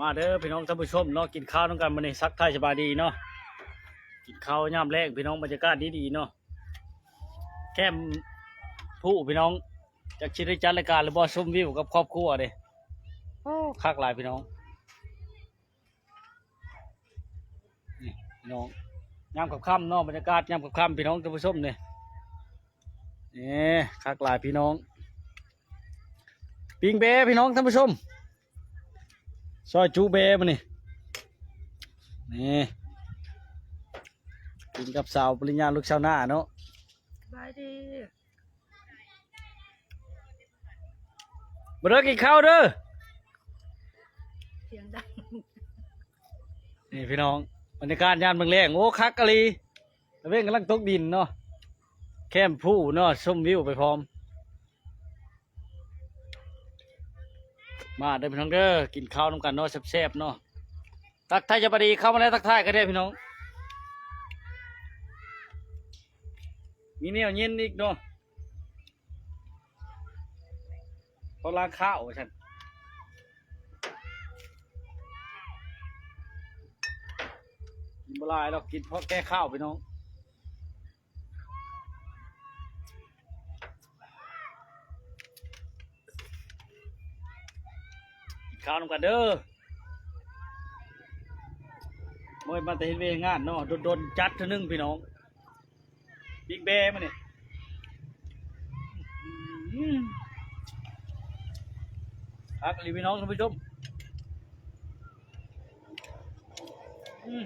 มาเด้อพี่น้องท่านผู้ชมเนาะกินข้าวต้องกันมาในซักไทยสบายดีเนาะกินข้าวยามแรกพี่น้องบรรยากาศดีๆเนาะแค่มผู้พี่น้องจากชิริจัดรายการหรือบ่ชมวิวกับครอบครัวเด้โอ้คักหลายพี่น้องนี่พี่น้องยามกับค่ำเนาะบรรยากาศยามกับค่ำพี่น้องท่านผู้ชมเนี่ยนี่คักหลายพี่น้อง ปิงเบ้พี่น้องท่านผู้ชม ซอยจูเบมานี่นี่กินกับสาวปริญญาลูกชาวนาเนาะบายดีมาเด้อกินข้าวเด้อเสียงดังนี่พี่น้องบรรยากาศยามเมืองแรงโอ้คักกะลีตะเว้นกำลังตกดินเนาะแคมผู้เนาะชมวิวไปพร้อม มาเด้อพี่น้องเด้อกินข้าวน้ำกันเนาะแซ่บๆเนาะทักทายจะปดีเข้ามาแล้วทักทายกันได้พี่น้อง มีแนวเย็นอีกเนาะเขาล้างข้าวฉันกินบลายเรากินเพราะแก้ข้าวพี่น้อง ข้าวน้ำกันเด้อเมื่อมาแต่เห็นเวรงานเนาะโดนๆจัดเท่านึงพี่น้องบิ๊กเบมาเนี่ยครับรีวิวน้องท่านผู้ชมอืม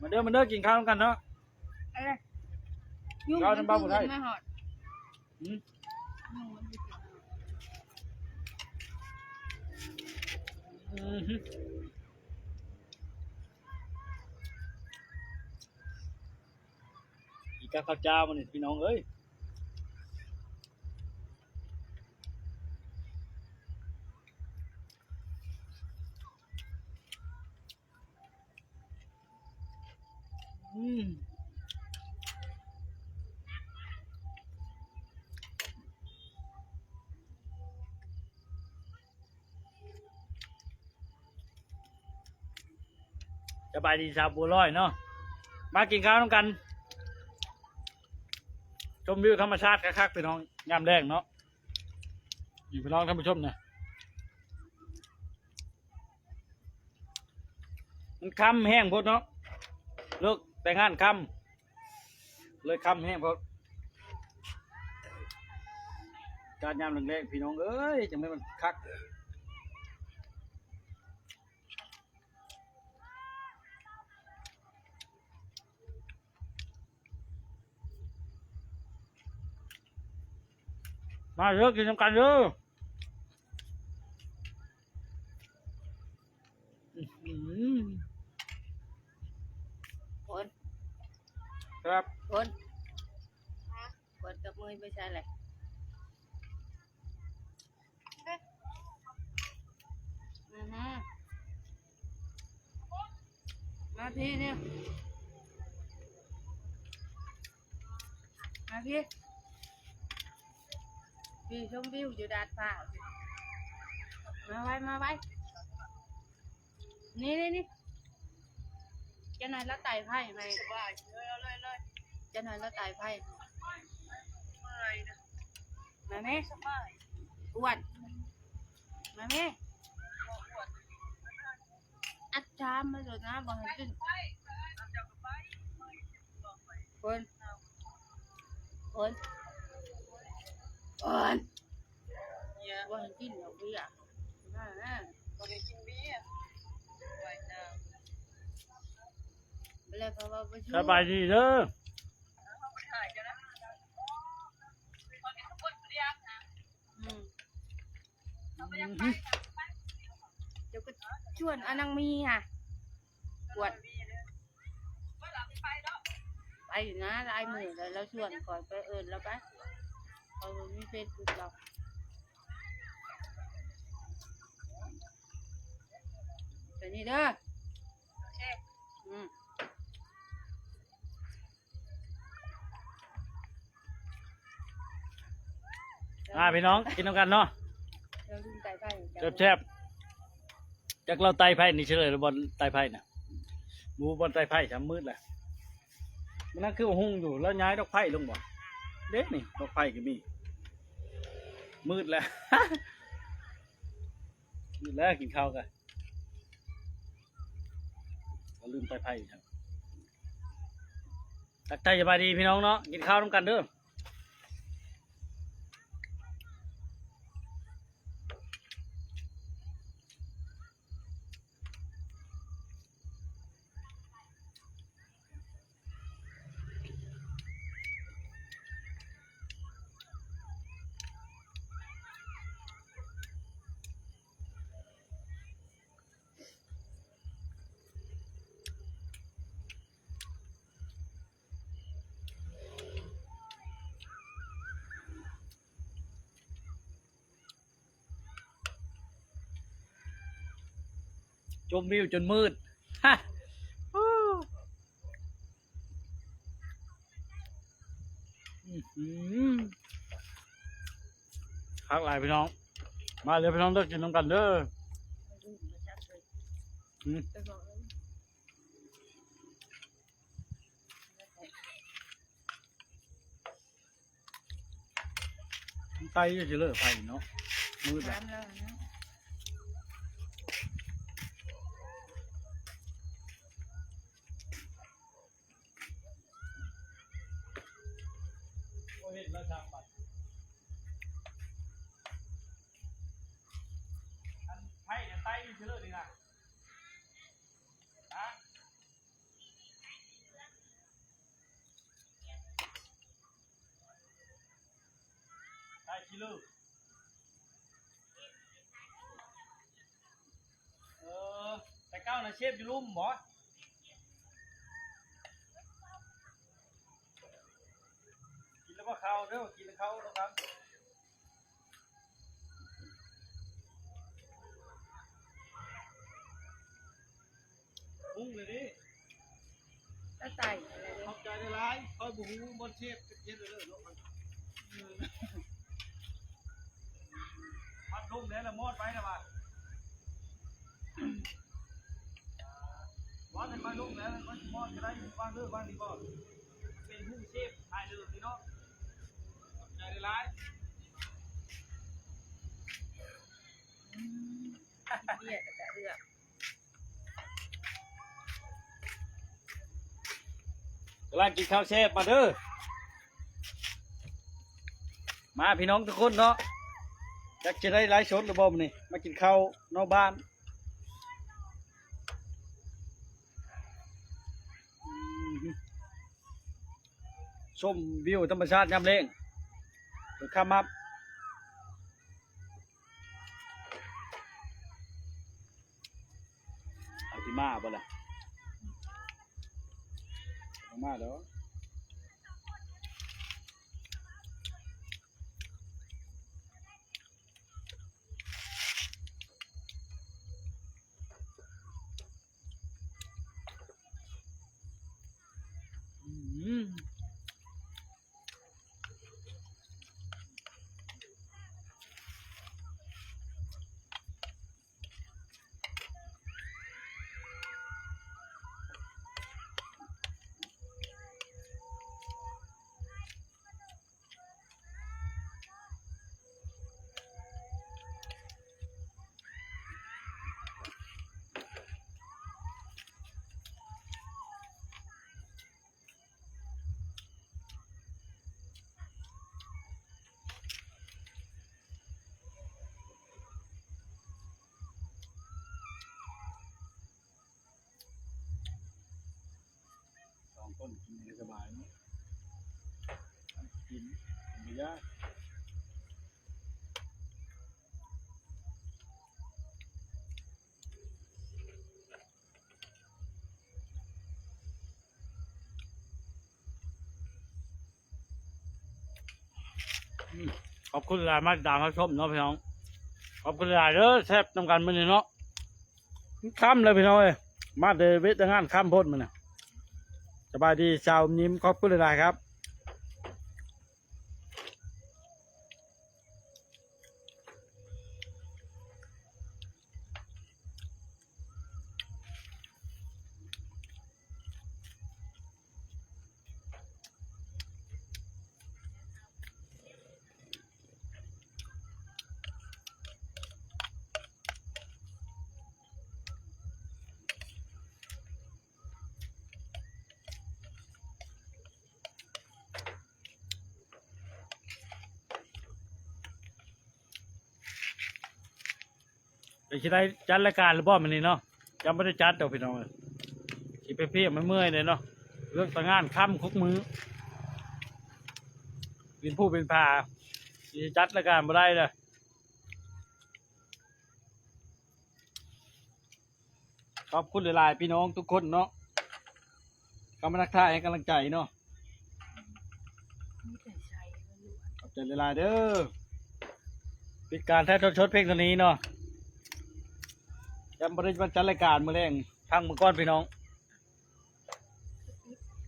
มาเด้อมาเด้อกินข้าวกันเนาะเอ้ยยุ่งเราทำบ้าบุไทยไม่ห อดอืมยุ่งมันไม่กินอืมฮึอีกกับข้าวเจ้ามันนี่พี่น้องเอ้ยอืม สบายดีสาวบัวลอยเนาะมากินข้าวน้ำกัน ชมวิวธรรมชาติคักๆพี่น้องยามแรกเนาะนี่พี่น้องท่านผู้ชมเนี่ยมันคำแห้งพดเนาะเลิกแต่งงานคำเลยคำแห้งพดการยามแรกๆพี่น้องเอ้ยจังไม่มันคัก มาเยอะกินน้ำกันเยอะอื้อหือคนครับคนคนกับมือไม่ใช่เลยอือฮึมาพี่เนี่ยมาพี่ พี่ชมวิวอยู่ดาดฟ้ามาไว้มาไว้ นี่นี่นี่จะนายแล้วไต่ไพ่ไหมจะนายแล้วไต่ไพ่มาไหมอ้วนมาไหมอัดชามมาเลยนะบอกให้ขึ้นคนคน คนบอกให้กินดอกเบี้ยมานะบอกให้กินเบี้ยไปเลยเพราะว่าประชุมสบายดีเด้ออืมเดี๋ยวก็ชวนอนังมีค่ะปวดไปอยู่นะลายมือเลยแล้วชวนก่อนไปเอิญแล้วไป เอามีเฟซบุ๊กเราเดี๋ยวนี้เด้ออืมอ่าพี่น้องกินน้ำกันเนาะเดี๋ยวลืมไต่ไผ่แซ่บๆจากเราไตไผ่นี่เฉลยหรือบอลไตไผ่น่ะหมูบอลไตไผ่ช้ำมืดแหละมันนั่นคือว่าหุ่งอยู่แล้วย้ายดอกไผ่ลงบ่ เด็กนี่ดอกไผ่ก็มี มืดแล้ว มืดแล้วกินข้าวกันเราลืมไปไผ่ครับตักใจสบายดีพี่น้องเนาะ กินข้าวน้ำกันเด้อ มวิวจนมืดฮะอือหึพักหลายพี่น้อง มาเลยพี่น้องเลิกกินน้ำกันเด้ออืมไปบอกเลยไตจะเลิกไปเนาะมืดแล้ว แล้วนะเห็นแล้วทางบัดอันไผ่เนี่ยไตจะเลิกดีนะฮะไตชิลูกเออแต่เก้านะเชฟอยู่ลุ่มบ่กิน แล้วก็เข้าเด้อกินแล้วเข้าแล้วครับพุ่งเลยดิแล้วไต่อะไรเลยขอบใจได้ร้ายคอยบุหูบนเชฟเชฟเลยเนาะมันพัดลุ่มแล้วละมอดไปนะบ่าว่าเป็นมาลุกแล้วมันมอดจะได้บ้างเลิกบ้างดีบ่เป็นผู้เชฟทายเลิกพี่น้องำลังกินข้าวเชฟมาเด้อ มาพี่น้องทุกคนเนาะอยากจะได้ไลฟ์สดหรือบ่มนี่ มากินข้าวนอกบ้านอืมชมวิวธรรมชาติยามเล่งเดี๋ยข้ามมาเอาที่มาบ่ล่ะ เอ สองคนกินสบายเนาะกินไม่ยากอืมขอบคุณหลายมากตามรับชมเนาะพี่น้อง ขอบคุณหลายเด้อแซ่บนำกันมื้อนี้เนาะค่ำเลยพี่น้องเอ้ยมาเดวิดงานค่ำพ้นมันน่ะ สบายดีชาวยิ้มขอบคุณหลายครับ แต่ชิได้จัดรายการหรือบ่มันนี่เนาะยังไม่ได้จัดเดี๋ยวพี่น้องสิไปเพียมันเมื่อยเลยเนาะเรื่องต่างงานค่ำคุกมือเป็นผู้เป็นพาจัดรายการมาได้เลยขอบคุณหลายๆพี่น้องทุกคนเนาะกำลังทักทายให้กำลังใจเนาะขอบใจหลายๆเด้อปิดการแท้ชดชดเพลงตัวนี้เนาะ ยำบริจัดรายการมือแรงทั้งมือก้อนพี่น้อง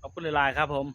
ขอบคุณหลายๆครับผม